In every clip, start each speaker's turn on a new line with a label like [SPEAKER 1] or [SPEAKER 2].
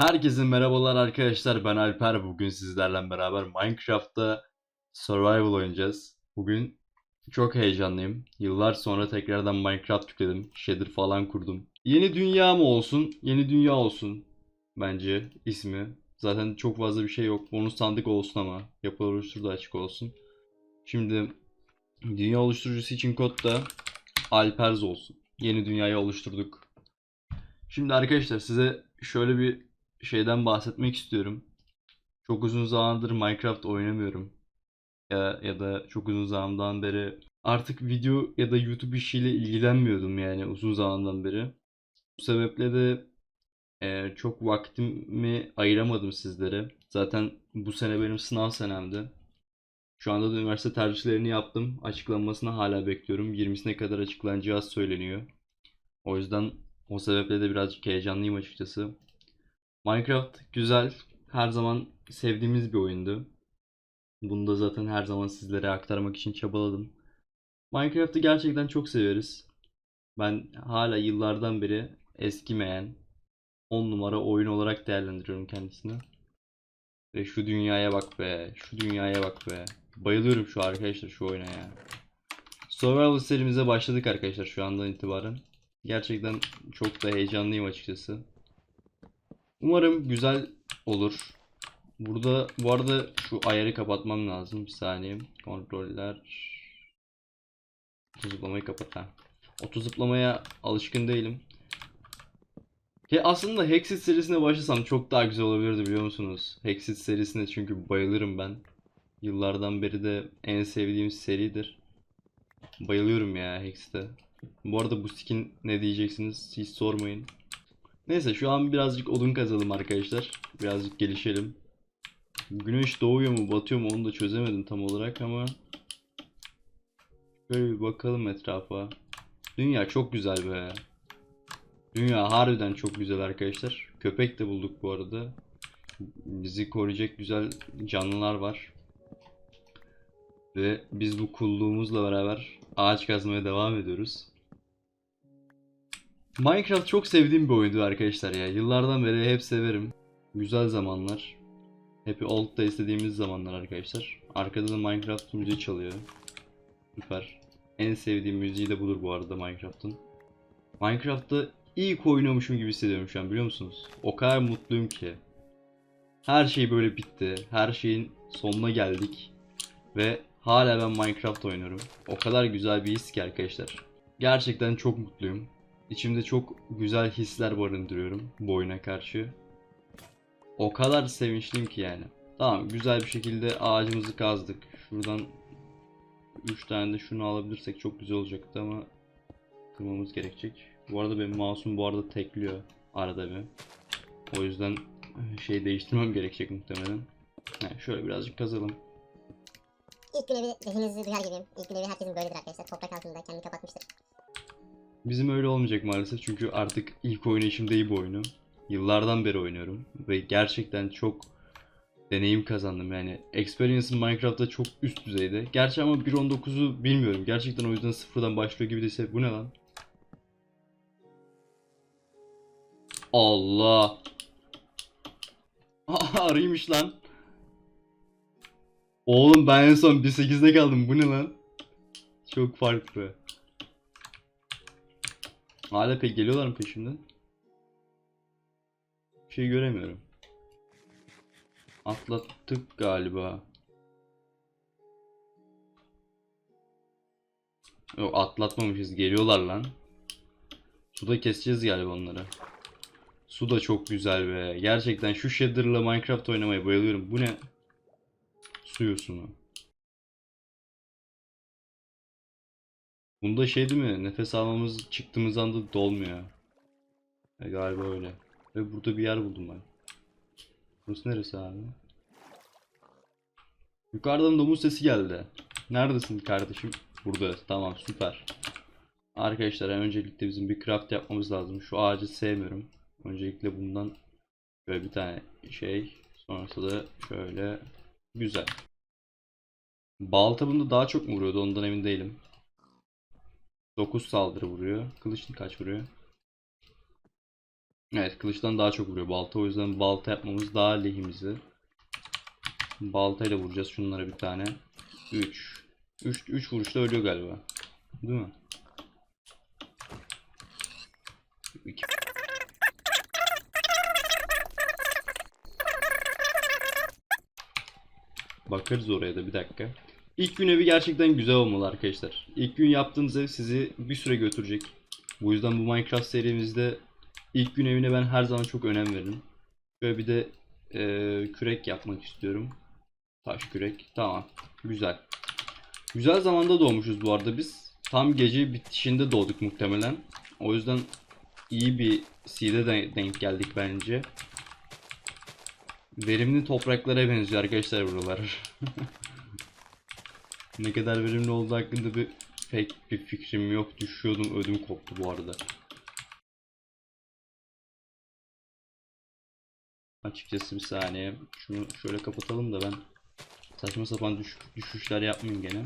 [SPEAKER 1] Herkese merhabalar arkadaşlar. Ben Alper. Bugün sizlerle beraber Minecraft'ta Survival oynayacağız. Bugün çok heyecanlıyım. Yıllar sonra tekrardan Minecraft yükledim. Shader falan kurdum. Yeni dünya mı olsun? Yeni dünya olsun. Bence ismi. Zaten çok fazla bir şey yok. Bonus sandık olsun ama. Yapı oluştur da açık olsun. Şimdi dünya oluşturucusu için kod da Alperz olsun. Yeni dünyayı oluşturduk. Şimdi arkadaşlar size şöyle bir şeyden bahsetmek istiyorum. Çok uzun zamandır Minecraft oynamıyorum. Ya, ya da çok uzun zamandan beri artık video ya da YouTube işiyle ilgilenmiyordum yani uzun zamandan beri. Bu sebeple de e, çok vaktimi ayıramadım sizlere. Zaten bu sene benim sınav senemdi. Şu anda da üniversite tercihlerini yaptım. Açıklanmasını hala bekliyorum. 20'sine kadar açıklanacağı söyleniyor. O yüzden o sebeple de birazcık heyecanlıyım açıkçası. Minecraft güzel. Her zaman sevdiğimiz bir oyundu. Bunu da zaten her zaman sizlere aktarmak için çabaladım. Minecraft'ı gerçekten çok severiz. Ben hala yıllardan beri eskimeyen 10 numara oyun olarak değerlendiriyorum kendisini. Ve şu dünyaya bak be. Şu dünyaya bak be. Bayılıyorum şu arkadaşlar şu oyuna ya. Survival serimize başladık arkadaşlar şu andan itibaren. Gerçekten çok da heyecanlıyım açıkçası. Umarım güzel olur. Burada bu arada şu ayarı kapatmam lazım. Bir saniye. Kontroller. Oto zıplamayı kapat ha. Oto zıplamaya alışkın değilim. Ki aslında Hexit serisine başlasam çok daha güzel olabilirdi biliyor musunuz? Hexit serisine çünkü bayılırım ben. Yıllardan beri de en sevdiğim seridir. Bayılıyorum ya Hexit'e. Bu arada bu skin ne diyeceksiniz hiç sormayın. Neyse şu an birazcık odun kazalım arkadaşlar. Birazcık gelişelim. Güneş doğuyor mu batıyor mu onu da çözemedim tam olarak ama Şöyle bir bakalım etrafa. Dünya çok güzel be. Dünya harbiden çok güzel arkadaşlar. Köpek de bulduk bu arada. Bizi koruyacak güzel canlılar var. Ve biz bu kulluğumuzla beraber ağaç kazmaya devam ediyoruz. Minecraft çok sevdiğim bir oyundu arkadaşlar ya. Yıllardan beri hep severim. Güzel zamanlar. Happy Old da istediğimiz zamanlar arkadaşlar. Arkada da Minecraft müziği çalıyor. Süper. En sevdiğim müziği de budur bu arada Minecraft'ın. Minecraft'ta ilk oynamışım gibi hissediyorum şu an biliyor musunuz? O kadar mutluyum ki. Her şey böyle bitti. Her şeyin sonuna geldik. Ve hala ben Minecraft oynuyorum. O kadar güzel bir his ki arkadaşlar. Gerçekten çok mutluyum. İçimde çok güzel hisler barındırıyorum bu oyuna karşı. O kadar sevinçliyim ki yani. Tamam güzel bir şekilde ağacımızı kazdık. Şuradan 3 tane de şunu alabilirsek çok güzel olacaktı ama kırmamız gerekecek. Bu arada benim mouse'um bu arada tekliyor arada bir. O yüzden şey değiştirmem gerekecek muhtemelen. Yani şöyle birazcık kazalım.
[SPEAKER 2] İlk gün evi lehinizi duyar gibiyim. İlk gün evi herkesin böyledir arkadaşlar. Toprak altında kendini kapatmıştır.
[SPEAKER 1] Bizim öyle olmayacak maalesef çünkü artık ilk oynayışım değil bu oyunu. Yıllardan beri oynuyorum ve gerçekten çok deneyim kazandım yani. Experience'ım Minecraft'ta çok üst düzeyde. Gerçi ama 1.19'u bilmiyorum. Gerçekten o yüzden sıfırdan başlıyor gibi de hissediyorum. Bu ne lan? Allah. Arıymış lan. Oğlum ben en son 1.8'de kaldım. Bu ne lan? Çok farklı. Hala pek geliyorlar mı peşimden? Bir şey göremiyorum. Atlattık galiba. Yok atlatmamışız. Geliyorlar lan. Suda keseceğiz galiba onları. Su da çok güzel be. Gerçekten şu shader'la Minecraft oynamaya bayılıyorum. Bu ne? Su yosunu. Bunda şey değil mi? Nefes almamız çıktığımız anda dolmuyor. E, galiba öyle. Ve burada bir yer buldum ben. Burası neresi abi? Yukarıdan domuz sesi geldi. Neredesin kardeşim? Burada. Tamam süper. Arkadaşlar öncelikle bizim bir craft yapmamız lazım. Şu ağacı sevmiyorum. Öncelikle bundan böyle bir tane şey. Sonrasında da şöyle güzel. Balta bunda daha çok mu vuruyordu ondan emin değilim. 9 saldırı vuruyor. Kılıçlı kaç vuruyor? Evet kılıçtan daha çok vuruyor balta. O yüzden balta yapmamız daha lehimize. Baltayla vuracağız şunlara bir tane. 3. 3 3 vuruşta ölüyor galiba. Değil mi? 2 Bakarız oraya da bir dakika. İlk gün evi gerçekten güzel olmalı arkadaşlar. İlk gün yaptığınız ev sizi bir süre götürecek. Bu yüzden bu Minecraft serimizde ilk gün evine ben her zaman çok önem veririm. Böyle bir de eee, kürek yapmak istiyorum. Taş kürek. Tamam. Güzel. Güzel zamanda doğmuşuz bu arada biz. Tam gece bitişinde doğduk muhtemelen. O yüzden iyi bir seed'e de- denk geldik bence. Verimli topraklara benziyor arkadaşlar buralar. ne kadar verimli olduğu hakkında bir pek bir fikrim yok. Düşüyordum ödüm koptu bu arada. Açıkçası bir saniye. Şunu şöyle kapatalım da ben saçma sapan düş- düşüşler yapmayayım gene.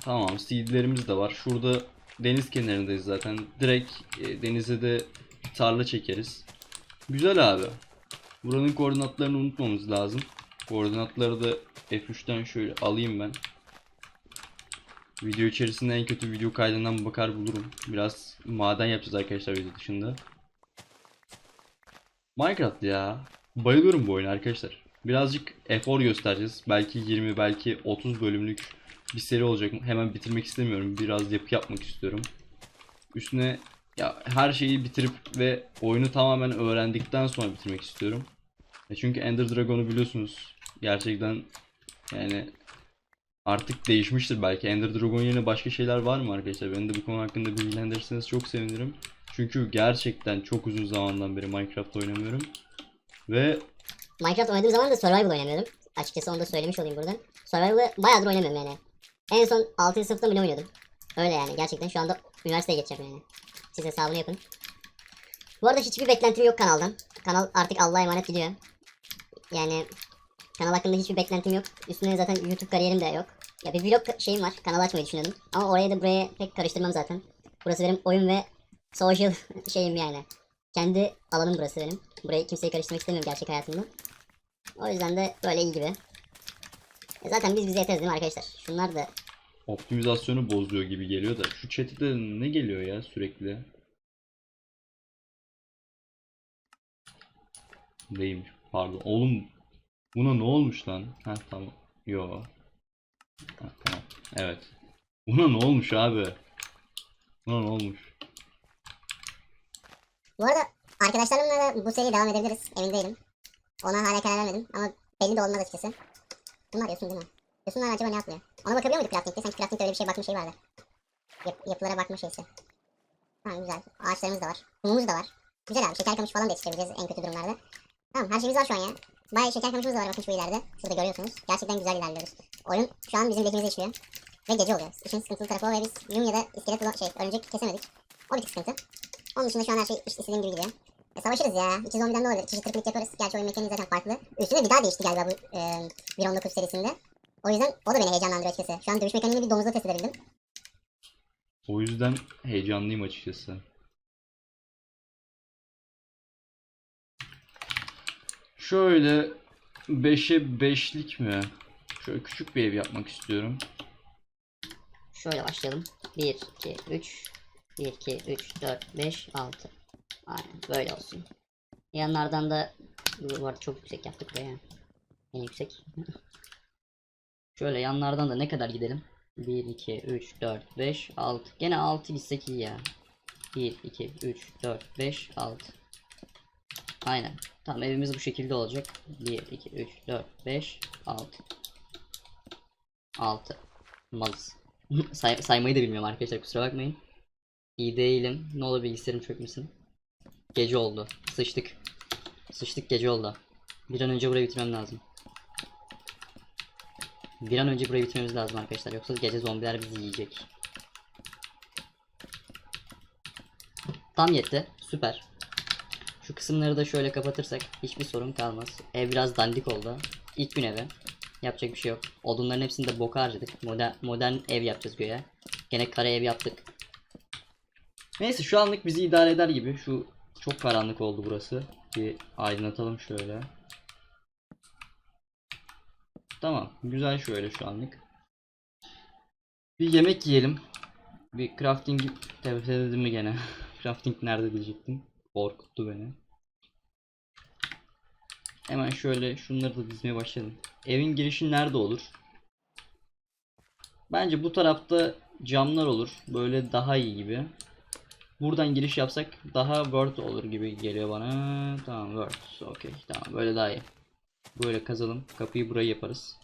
[SPEAKER 1] Tamam, seedlerimiz de var. Şurada deniz kenarındayız zaten. Direkt e, denize de tarla çekeriz. Güzel abi. Buranın koordinatlarını unutmamız lazım. Koordinatları da F3'ten şöyle alayım ben. Video içerisinde en kötü video kaydından bakar bulurum. Biraz maden yapacağız arkadaşlar video dışında. Minecraft ya. Bayılıyorum bu oyuna arkadaşlar. Birazcık efor göstereceğiz. Belki 20 belki 30 bölümlük bir seri olacak. Hemen bitirmek istemiyorum. Biraz yapı yapmak istiyorum. Üstüne ya her şeyi bitirip ve oyunu tamamen öğrendikten sonra bitirmek istiyorum. E çünkü Ender Dragon'u biliyorsunuz. Gerçekten yani artık değişmiştir belki. Ender Dragon yerine başka şeyler var mı arkadaşlar? Beni de bu konu hakkında bilgilendirirseniz çok sevinirim. Çünkü gerçekten çok uzun zamandan beri Minecraft oynamıyorum. Ve
[SPEAKER 2] Minecraft oynadığım zaman da Survival oynamıyordum. Açıkçası onu da söylemiş olayım buradan. Survival'ı bayağıdır oynamıyorum yani. En son 6. sınıfta bile oynuyordum. Öyle yani gerçekten şu anda üniversiteye geçeceğim yani. Siz hesabını yapın. Bu arada hiçbir beklentim yok kanaldan. Kanal artık Allah'a emanet gidiyor. Yani kanal hakkında hiçbir beklentim yok. Üstüne zaten YouTube kariyerim de yok. Ya bir vlog şeyim var. Kanal açmayı düşünüyordum. Ama oraya da buraya pek karıştırmam zaten. Burası benim oyun ve social şeyim yani. Kendi alanım burası benim. Burayı kimseyi karıştırmak istemiyorum gerçek hayatımda. O yüzden de böyle iyi gibi. E zaten biz bize yeteriz değil mi arkadaşlar? Şunlar da
[SPEAKER 1] optimizasyonu bozuyor gibi geliyor da şu chat'e de ne geliyor ya sürekli? Neymiş? Pardon. Oğlum buna ne olmuş lan? Ha tamam. Yo. Ha, tamam. Evet. Buna ne olmuş abi? Buna ne olmuş?
[SPEAKER 2] Bu arada arkadaşlarımla da bu seriye devam edebiliriz. Emin değilim. Ona hala karar vermedim ama belli de olmaz açıkçası. Bunlar Yosun değil mi? Yosunlar acaba ne yapıyor? Ona bakabiliyor muyduk crafting'de? Sanki crafting'de öyle bir şey bakma şeyi vardı. Yap, yapılara bakma şeysi. Tamam güzel. Ağaçlarımız da var. Kumumuz da var. Güzel abi. Şeker kamışı falan da yetiştirebiliriz en kötü durumlarda. Tamam her şeyimiz var şu an ya. Bayağı şeker kamışımız da var bakın şu ileride. Şurada görüyorsunuz. Gerçekten güzel ilerliyoruz. Oyun şu an bizim lehimize işliyor. Ve gece oluyor. İşin sıkıntılı tarafı o ve biz yum ya da iskelet şey örümcek kesemedik. O bir tık sıkıntı. Onun dışında şu an her şey istediğim gibi gidiyor. E, savaşırız ya. İki zombiden ne olur? İki tırpılık yaparız. Gerçi oyun mekaniği zaten farklı. Üstüne bir daha değişti galiba bu e, 1.19 serisinde. O yüzden o da beni heyecanlandırıyor açıkçası. Şu an dövüş mekaniğini bir domuzda test edebildim.
[SPEAKER 1] O yüzden heyecanlıyım açıkçası. Şöyle 5'e 5'lik mi? Şöyle küçük bir ev yapmak istiyorum.
[SPEAKER 3] Şöyle başlayalım. 1, 2, 3, 1, 2, 3, 4, 5, 6. Aynen böyle olsun. Yanlardan da bu arada çok yüksek yaptık buraya. En yüksek. Şöyle yanlardan da ne kadar gidelim? 1, 2, 3, 4, 5, 6. Gene 6 gitsek iyi ya. 1, 2, 3, 4, 5, 6. Aynen. Tamam evimiz bu şekilde olacak. 1, 2, 3, 4, 5, 6. 6. Malız. Say- saymayı da bilmiyorum arkadaşlar kusura bakmayın. İyi değilim. Ne olur bilgisayarım çökmesin. Gece oldu. Sıçtık. Sıçtık gece oldu. Bir an önce burayı bitirmem lazım. Bir an önce burayı bitirmemiz lazım arkadaşlar. Yoksa gece zombiler bizi yiyecek. Tam yetti. Süper. Şu kısımları da şöyle kapatırsak hiçbir sorun kalmaz. Ev biraz dandik oldu. İlk gün evi. Yapacak bir şey yok. Odunların hepsini de boka harcadık. Modern, modern ev yapacağız göğe. Gene kare ev yaptık.
[SPEAKER 1] Neyse şu anlık bizi idare eder gibi. Şu çok karanlık oldu burası. Bir aydınlatalım şöyle. Tamam. Güzel şöyle şu anlık. Bir yemek yiyelim. Bir crafting tepeledim mi gene? crafting nerede diyecektim. Korkuttu beni. Hemen şöyle şunları da dizmeye başlayalım. Evin girişi nerede olur? Bence bu tarafta camlar olur. Böyle daha iyi gibi. Buradan giriş yapsak daha word olur gibi geliyor bana. Tamam word. Okey. Tamam böyle daha iyi. Böyle kazalım. Kapıyı buraya yaparız.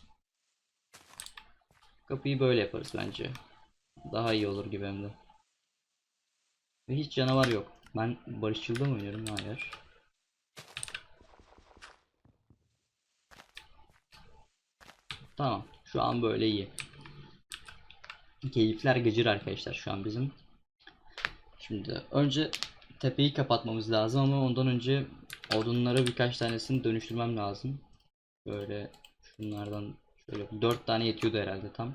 [SPEAKER 1] Kapıyı böyle yaparız bence. Daha iyi olur gibi hem de. Ve hiç canavar yok. Ben barışçılda mı oynuyorum? Hayır. Tamam. Şu an böyle iyi. Keyifler gıcır arkadaşlar şu an bizim. Şimdi önce tepeyi kapatmamız lazım ama ondan önce odunları birkaç tanesini dönüştürmem lazım. Böyle şunlardan şöyle 4 tane yetiyordu herhalde tam.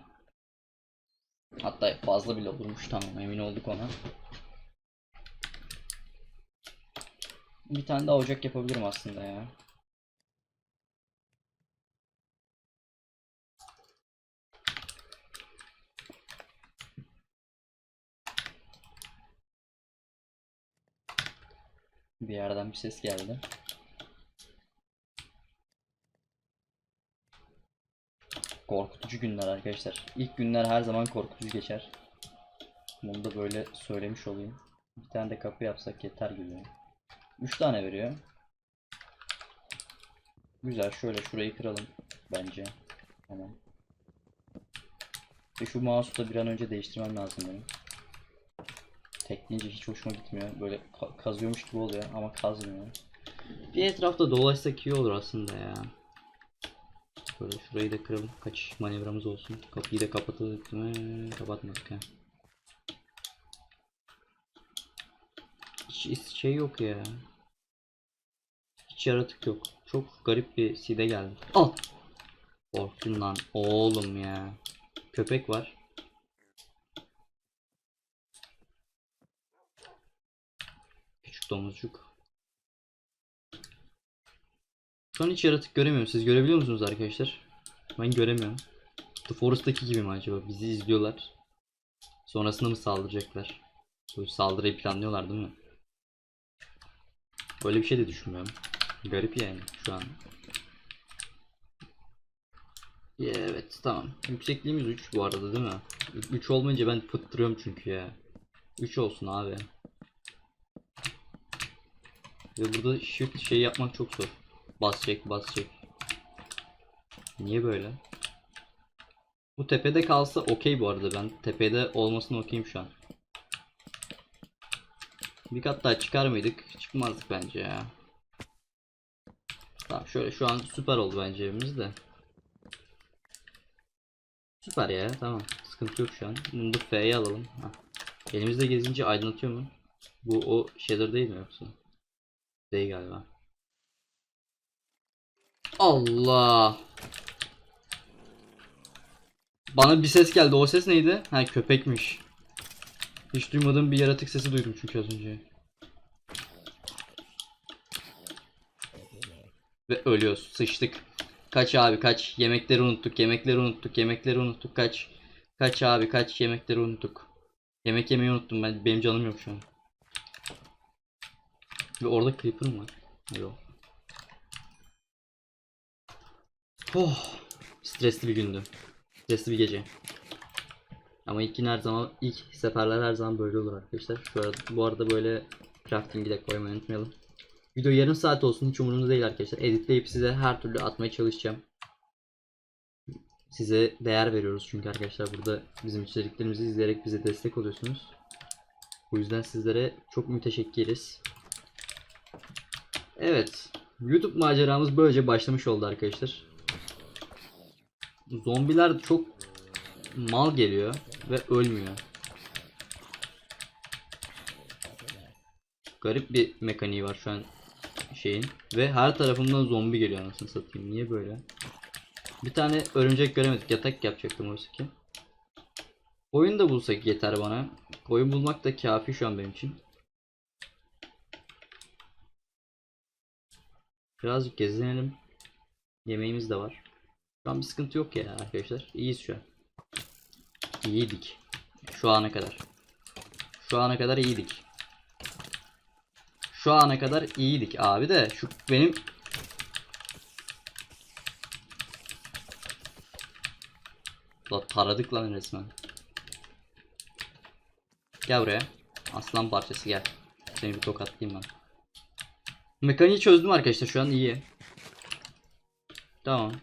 [SPEAKER 1] Hatta fazla bile olurmuş tamam emin olduk ona. Bir tane daha ocak yapabilirim aslında ya. Bir yerden bir ses geldi. Korkutucu günler arkadaşlar. İlk günler her zaman korkutucu geçer. Bunu da böyle söylemiş olayım. Bir tane de kapı yapsak yeter gibi. 3 tane veriyor. Güzel şöyle şurayı kıralım bence. Hemen. Ve şu mouse'u da bir an önce değiştirmem lazım benim. Tekleyince hiç hoşuma gitmiyor. Böyle ka- kazıyormuş gibi oluyor ama kazmıyor. Bir etrafta dolaşsak iyi olur aslında ya. Böyle şurayı da kıralım. Kaçış manevramız olsun. Kapıyı da kapatıp mı? Kapatmadık ha. Hiç şey yok ya. Hiç yaratık yok. Çok garip bir side geldi. Al. Korktum lan oğlum ya. Köpek var. Küçük domuzcuk. Şu an hiç yaratık göremiyorum. Siz görebiliyor musunuz arkadaşlar? Ben göremiyorum. The Forest'taki gibi mi acaba? Bizi izliyorlar. Sonrasında mı saldıracaklar? Bu saldırıyı planlıyorlar değil mi? Öyle bir şey de düşünmüyorum. Garip yani şu an. Evet tamam. Yüksekliğimiz 3 bu arada değil mi? 3 olmayınca ben fıttırıyorum çünkü ya. 3 olsun abi. Ve burada shift şey yapmak çok zor. Bas çek bas çek. Niye böyle? Bu tepede kalsa okey bu arada ben tepede olmasına okeyim şu an. Bir kat daha çıkar mıydık? Çıkmazdık bence ya. Tamam şöyle şu an süper oldu bence evimiz de. Süper ya tamam. Sıkıntı yok şu an. Bunu da F'ye alalım. Hah. Elimizde gezince aydınlatıyor mu? Bu o shader değil mi yoksa? Değil galiba. Allah. Bana bir ses geldi. O ses neydi? Ha köpekmiş. Hiç duymadığım bir yaratık sesi duydum çünkü az önce. Ve ölüyoruz. Sıçtık. Kaç abi kaç. Yemekleri unuttuk. Yemekleri unuttuk. Yemekleri unuttuk. Kaç. Kaç abi kaç. Yemekleri unuttuk. Yemek yemeyi unuttum ben. Benim canım yok şu an. Ve orada creeper mı var? Yok. Oh. Stresli bir gündü. Stresli bir gece. Ama ilk her zaman ilk seferler her zaman böyle olur arkadaşlar. Şu arada, bu arada böyle crafting'i de koymayı unutmayalım. Video yarım saat olsun hiç umurumda değil arkadaşlar. Editleyip size her türlü atmaya çalışacağım. Size değer veriyoruz çünkü arkadaşlar burada bizim içeriklerimizi izleyerek bize destek oluyorsunuz. Bu yüzden sizlere çok müteşekkiriz. Evet. YouTube maceramız böylece başlamış oldu arkadaşlar. Zombiler çok mal geliyor ve ölmüyor. Garip bir mekaniği var şu an şeyin ve her tarafından zombi geliyor anasını satayım. Niye böyle? Bir tane örümcek göremedik. Yatak yapacaktım oysa ki. Koyun da bulsak yeter bana. Koyun bulmak da kafi şu an benim için. Birazcık gezinelim. Yemeğimiz de var. Şu an bir sıkıntı yok ya arkadaşlar. İyiyiz şu an. İyiydik. Şu ana kadar. Şu ana kadar iyiydik. Şu ana kadar iyiydik abi de şu benim La taradık lan resmen. Gel buraya. Aslan parçası gel. Seni bir tokatlayayım ben. Mekaniği çözdüm arkadaşlar şu an iyi. Tamam.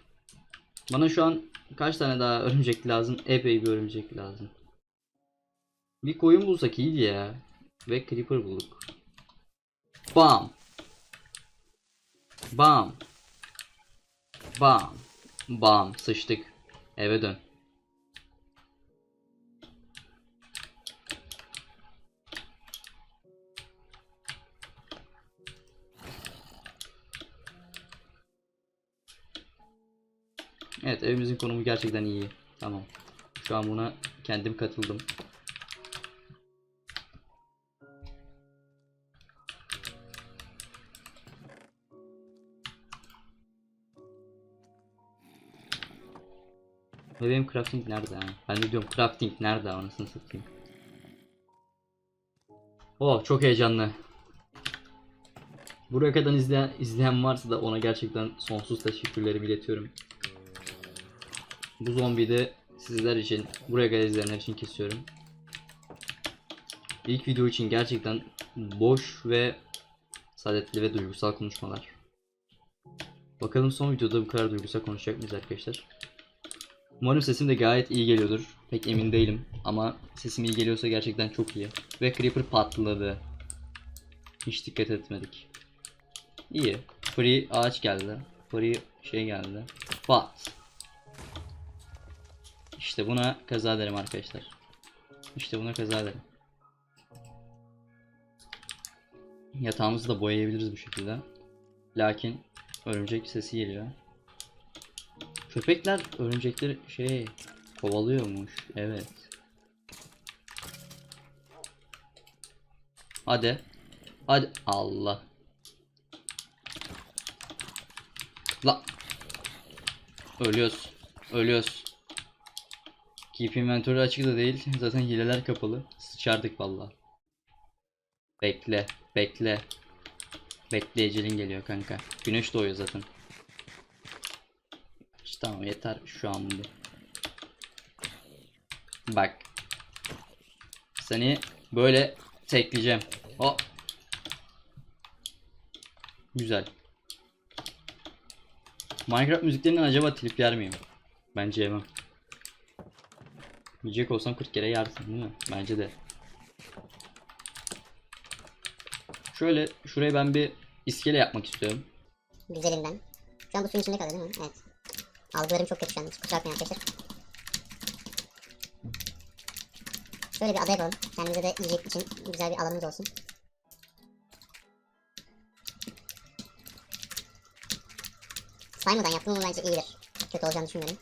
[SPEAKER 1] Bana şu an kaç tane daha örümcek lazım? Epey bir örümcek lazım. Bir koyun bulsak iyiydi ya. Ve creeper bulduk. Bam. Bam. Bam. Bam. Sıçtık. Eve dön. Evet evimizin konumu gerçekten iyi. Tamam. Şu an buna kendim katıldım. Ve benim crafting nerede ha? Ben de diyorum crafting nerede anasını satayım. Oh çok heyecanlı. Buraya kadar izleyen, izleyen varsa da ona gerçekten sonsuz teşekkürlerimi iletiyorum. Bu zombiyi de sizler için, buraya kadar izleyenler için kesiyorum. İlk video için gerçekten boş ve saadetli ve duygusal konuşmalar. Bakalım son videoda bu kadar duygusal konuşacak mıyız arkadaşlar? Umarım sesim de gayet iyi geliyordur. Pek emin değilim ama sesim iyi geliyorsa gerçekten çok iyi. Ve Creeper patladı. Hiç dikkat etmedik. İyi. Free ağaç geldi. Free şey geldi. Pat. İşte buna kaza derim arkadaşlar. İşte buna kaza derim. Yatağımızı da boyayabiliriz bu şekilde. Lakin örümcek sesi geliyor. Köpekler örümcekleri şey kovalıyormuş. Evet. Hadi. Hadi. Allah. La. Ölüyoruz. Ölüyoruz. Keep inventory açık da değil. Zaten hileler kapalı. Sıçardık valla. Bekle. Bekle. Bekle ecelin geliyor kanka. Güneş doğuyor zaten. İşte tamam yeter şu an bu. Bak. Seni böyle tekleyeceğim. O. Güzel. Minecraft müziklerinden acaba trip yer miyim? Bence yemem. Yiyecek olsam 40 kere yersin değil mi? Bence de. Şöyle şuraya ben bir iskele yapmak istiyorum.
[SPEAKER 2] Güzelinden. Şu an bu suyun içinde kalıyor değil mi? Evet. Algılarım çok kötü şu an. Kusura bakmayın arkadaşlar. Şöyle bir ada yapalım. Kendimize de yiyecek için güzel bir alanımız olsun. Slime'dan yaptım ama bence iyidir. Kötü olacağını düşünmüyorum.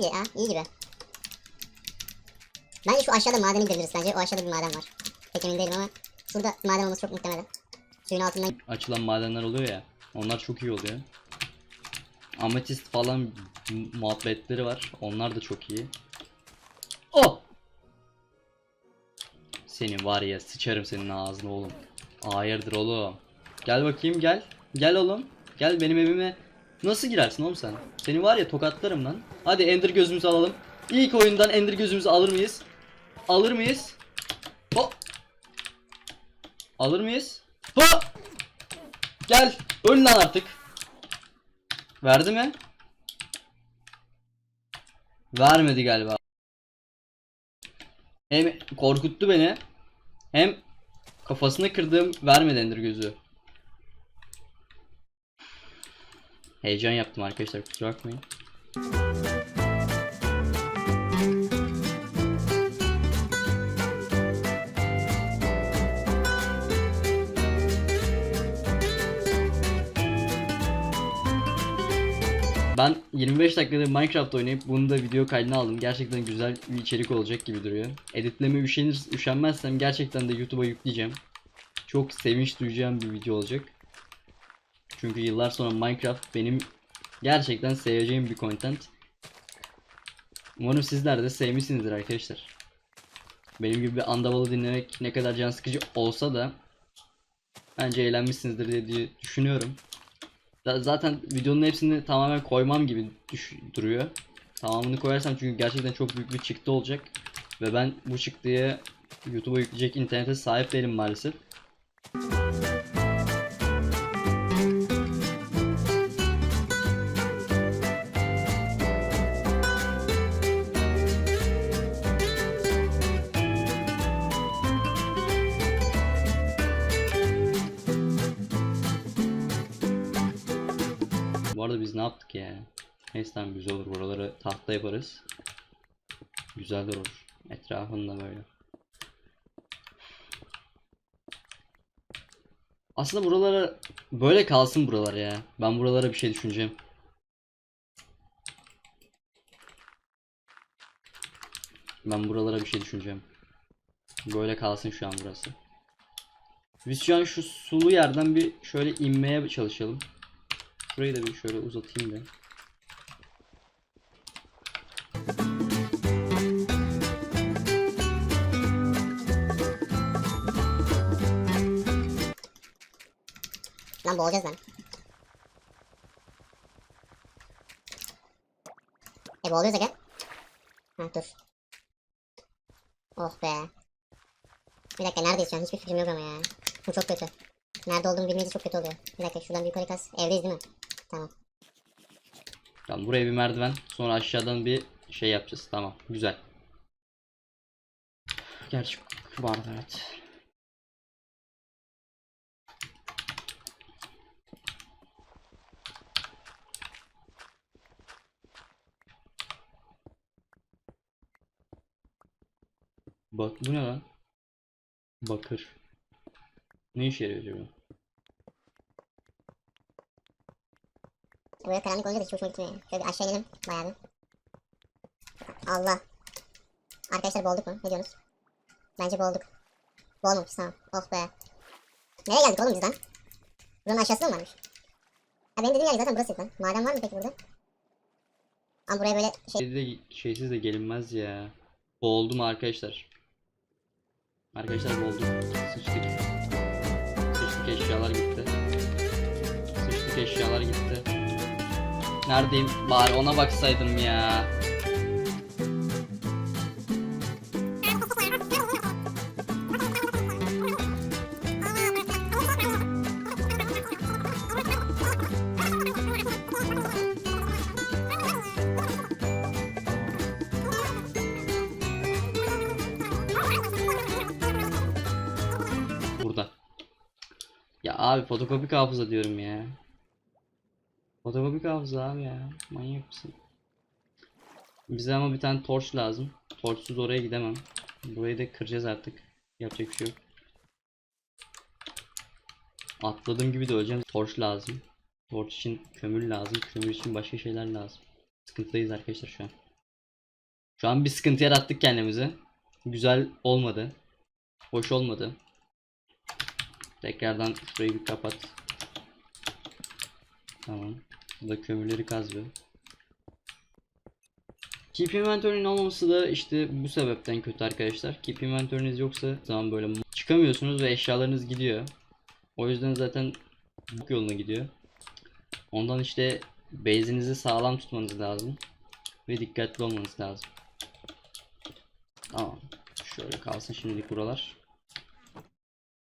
[SPEAKER 2] İyi ya, iyi gibi. Bence şu aşağıda madeni gidebiliriz bence. O aşağıda bir maden var. Pek emin değilim ama şurada maden olması çok muhtemel. Suyun altından
[SPEAKER 1] Açılan madenler oluyor ya. Onlar çok iyi oluyor. Ametist falan muhabbetleri var. Onlar da çok iyi. Oh! Senin var ya sıçarım senin ağzına oğlum. Hayırdır oğlum. Gel bakayım gel. Gel oğlum. Gel benim evime. Nasıl girersin oğlum sen? Seni var ya tokatlarım lan. Hadi Ender gözümüzü alalım. İlk oyundan Ender gözümüzü alır mıyız? Alır mıyız? Hop. Alır mıyız? Hop. Gel. Öl lan artık. Verdi mi? Vermedi galiba. Hem korkuttu beni. Hem kafasını kırdığım vermedi Ender gözü. Heyecan yaptım arkadaşlar kusura bakmayın. Ben 25 dakikadır Minecraft oynayıp bunu da video kaydına aldım. Gerçekten güzel bir içerik olacak gibi duruyor. Editleme üşenir, üşenmezsem gerçekten de YouTube'a yükleyeceğim. Çok sevinç duyacağım bir video olacak. Çünkü yıllar sonra Minecraft benim gerçekten seveceğim bir content. Umarım sizler de sevmişsinizdir arkadaşlar. Benim gibi bir andavalı dinlemek ne kadar can sıkıcı olsa da bence eğlenmişsinizdir diye, düşünüyorum. Zaten videonun hepsini tamamen koymam gibi duruyor. Tamamını koyarsam çünkü gerçekten çok büyük bir çıktı olacak. Ve ben bu çıktıya YouTube'a yükleyecek internete sahip değilim maalesef. Yaparız. Güzel de olur. Etrafında böyle. Aslında buralara böyle kalsın buralar ya. Ben buralara bir şey düşüneceğim. Ben buralara bir şey düşüneceğim. Böyle kalsın şu an burası. Biz şu an şu sulu yerden bir şöyle inmeye çalışalım. Şurayı da bir şöyle uzatayım da.
[SPEAKER 2] Lan boğulacağız lan. E boğuluyoruz Ege. Ha dur. Oh be. Bir dakika neredeyiz şu an hiçbir fikrim yok ama ya. Bu çok kötü. Nerede olduğumu bilmeyince çok kötü oluyor. Bir dakika şuradan bir yukarı kaz. Evdeyiz değil mi? Tamam.
[SPEAKER 1] Tamam buraya bir merdiven. Sonra aşağıdan bir şey yapacağız. Tamam. Güzel. Gerçi vardı evet. Bak bu ne lan? Bakır. Ne işe yarıyor acaba?
[SPEAKER 2] Buraya karanlık olunca da hiç hoşuma gitmiyor. ya. Şöyle bir aşağı inelim bayağı bir. Allah. Arkadaşlar boğulduk mu? Ne diyorsunuz? Bence boğulduk. Boğulmamış tamam. Oh be. Nereye geldik oğlum biz lan? Buranın aşağısı mı varmış? Ha benim dediğim yer zaten burası lan. Maden var mı peki burada? Ama buraya böyle şey...
[SPEAKER 1] Şeyde de, şeysiz de gelinmez ya. Boğuldum arkadaşlar. Arkadaşlar boğuldum. Sıçtık. Sıçtık eşyalar gitti. Sıçtık eşyalar gitti. Neredeyim? Bari ona baksaydım ya. Abi fotokopik hafıza diyorum ya. Fotokopik hafıza abi ya. Manyak mısın? Bize ama bir tane torç lazım. Torçsuz oraya gidemem. Burayı da kıracağız artık. Yapacak bir şey yok. Atladığım gibi de öleceğim. Torç lazım. Torç için kömür lazım. Kömür için başka şeyler lazım. Sıkıntıdayız arkadaşlar şu an. Şu an bir sıkıntı yarattık kendimize. Güzel olmadı. Hoş olmadı. Tekrardan şurayı bir kapat. Tamam. Burada kömürleri kaz bir. Keep inventory'nin olmaması da işte bu sebepten kötü arkadaşlar. Keep inventory'niz yoksa zaman böyle çıkamıyorsunuz ve eşyalarınız gidiyor. O yüzden zaten bu yoluna gidiyor. Ondan işte base'inizi sağlam tutmanız lazım. Ve dikkatli olmanız lazım. Tamam. Şöyle kalsın şimdilik buralar.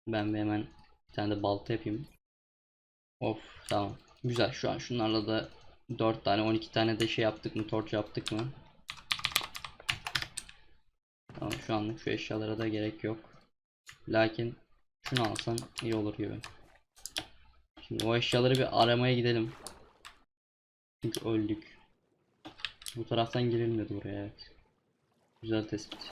[SPEAKER 1] Ben bir hemen bir tane de balta yapayım. Of tamam. Güzel şu an şunlarla da 4 tane 12 tane de şey yaptık mı torç yaptık mı? Tamam şu anlık şu eşyalara da gerek yok. Lakin şunu alsan iyi olur gibi. Şimdi o eşyaları bir aramaya gidelim. Çünkü öldük. Bu taraftan girilmedi buraya evet. Güzel tespit.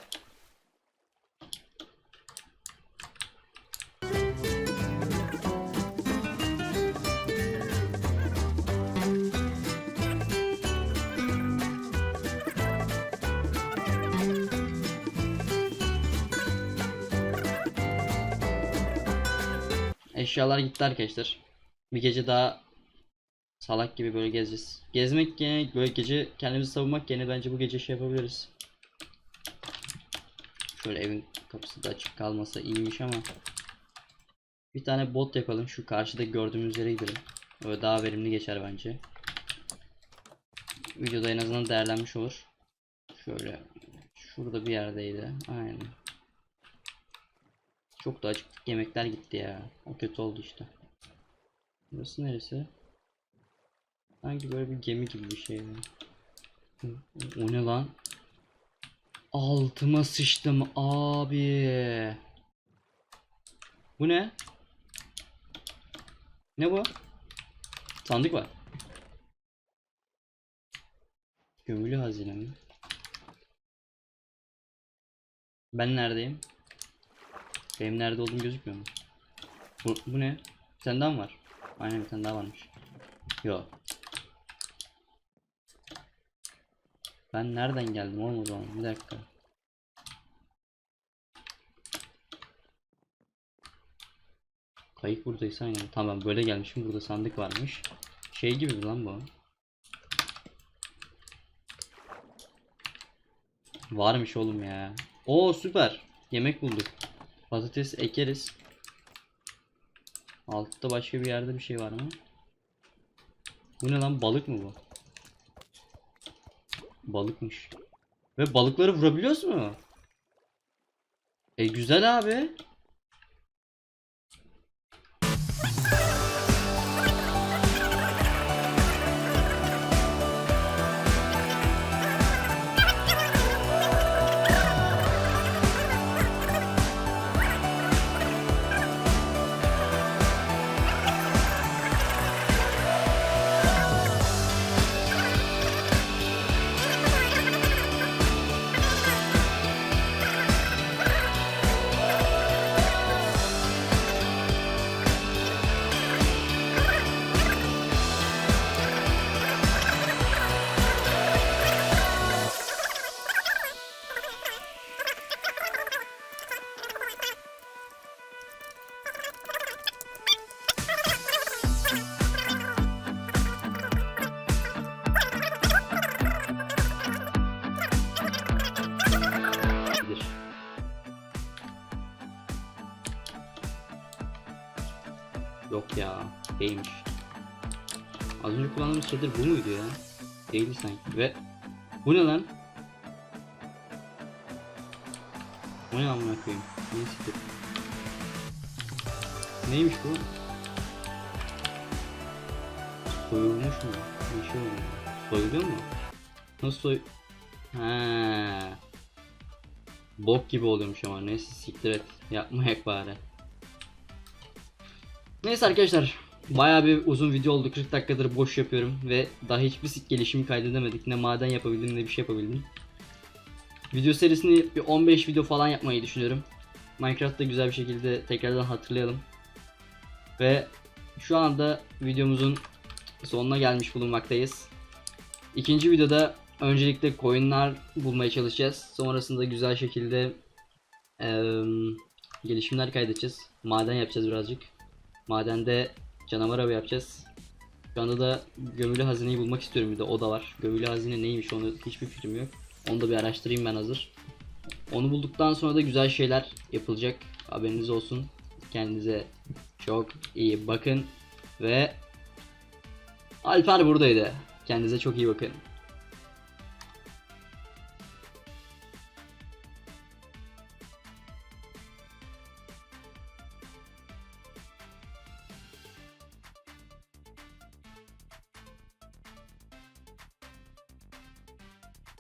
[SPEAKER 1] Eşyalar gitti arkadaşlar. Bir gece daha salak gibi böyle gezeceğiz. Gezmek yerine böyle gece kendimizi savunmak yerine bence bu gece şey yapabiliriz. Şöyle evin kapısı da açık kalmasa iyiymiş ama. Bir tane bot yapalım. Şu karşıda gördüğümüz yere gidelim. Öyle daha verimli geçer bence. Videoda en azından değerlenmiş olur. Şöyle şurada bir yerdeydi. Aynen. Çok da acıktık. Yemekler gitti ya. O kötü oldu işte. Burası neresi? Sanki böyle bir gemi gibi bir şey. O ne lan? Altıma sıçtım abi. Bu ne? Ne bu? Sandık var. Gömülü hazine mi? Ben neredeyim? Benim nerede olduğum gözükmüyor mu? Bu, bu ne? Bir tane daha mı var? Aynen bir tane daha varmış. Yo. Ben nereden geldim oğlum o zaman? Bir dakika. Kayık buradaysa aynen. Tamam böyle gelmişim. Burada sandık varmış. Şey gibi lan bu? Varmış oğlum ya. Oo süper. Yemek bulduk. Patates ekeriz. Altta başka bir yerde bir şey var mı? Bu ne lan balık mı bu? Balıkmış. Ve balıkları vurabiliyoruz mu? E güzel abi. Değilmiş. Az önce kullandığımız çadır bu muydu ya? Değildi sanki. Ve bu ne lan? Bu ne amına koyayım? Siktir? Neymiş bu? Soyulmuş mu? Bir şey oluyor. Soyuluyor mu? Nasıl soy... Ha. Bok gibi oluyormuş ama neyse siktir et. Yapmayak bari. Neyse arkadaşlar. Bayağı bir uzun video oldu. 40 dakikadır boş yapıyorum ve daha hiçbir gelişimi kaydedemedik. Ne maden yapabildim ne bir şey yapabildim. Video serisini bir 15 video falan yapmayı düşünüyorum. Minecraft'ta güzel bir şekilde tekrardan hatırlayalım. Ve şu anda videomuzun sonuna gelmiş bulunmaktayız. İkinci videoda öncelikle coinler bulmaya çalışacağız. Sonrasında güzel şekilde eee, gelişimler kaydedeceğiz. Maden yapacağız birazcık. Madende canavar avı yapacağız. Şu anda da gömülü hazineyi bulmak istiyorum bir de o da var. Gömülü hazine neymiş onu hiçbir fikrim yok. Onu da bir araştırayım ben hazır. Onu bulduktan sonra da güzel şeyler yapılacak. Haberiniz olsun. Kendinize çok iyi bakın ve Alper buradaydı. Kendinize çok iyi bakın.